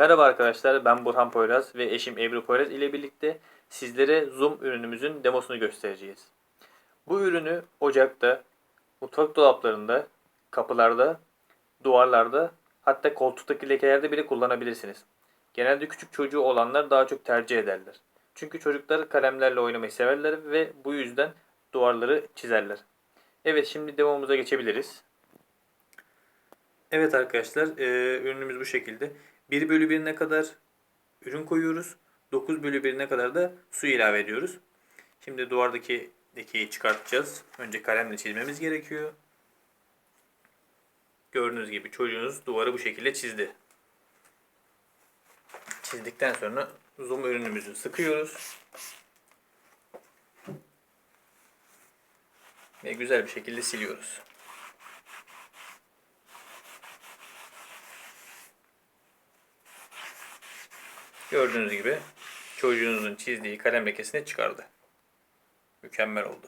Merhaba arkadaşlar ben Burhan Poyraz ve eşim Ebru Poyraz ile birlikte sizlere Zoom ürünümüzün demosunu göstereceğiz. Bu ürünü ocakta, mutfak dolaplarında, kapılarda, duvarlarda hatta koltuktaki lekelerde bile kullanabilirsiniz. Genelde küçük çocuğu olanlar daha çok tercih ederler. Çünkü çocuklar kalemlerle oynamayı severler ve bu yüzden duvarları çizerler. Evet şimdi demomuza geçebiliriz. Evet arkadaşlar e, ürünümüz bu şekilde. 1 bölü 1'ine kadar ürün koyuyoruz. 9 bölü 1'ine kadar da su ilave ediyoruz. Şimdi duvardaki lekeyi çıkartacağız. Önce kalemle çizmemiz gerekiyor. Gördüğünüz gibi çocuğunuz duvarı bu şekilde çizdi. Çizdikten sonra zoom ürünümüzü sıkıyoruz. Ve güzel bir şekilde siliyoruz. Gördüğünüz gibi çocuğunuzun çizdiği kalem lekesini çıkardı. Mükemmel oldu.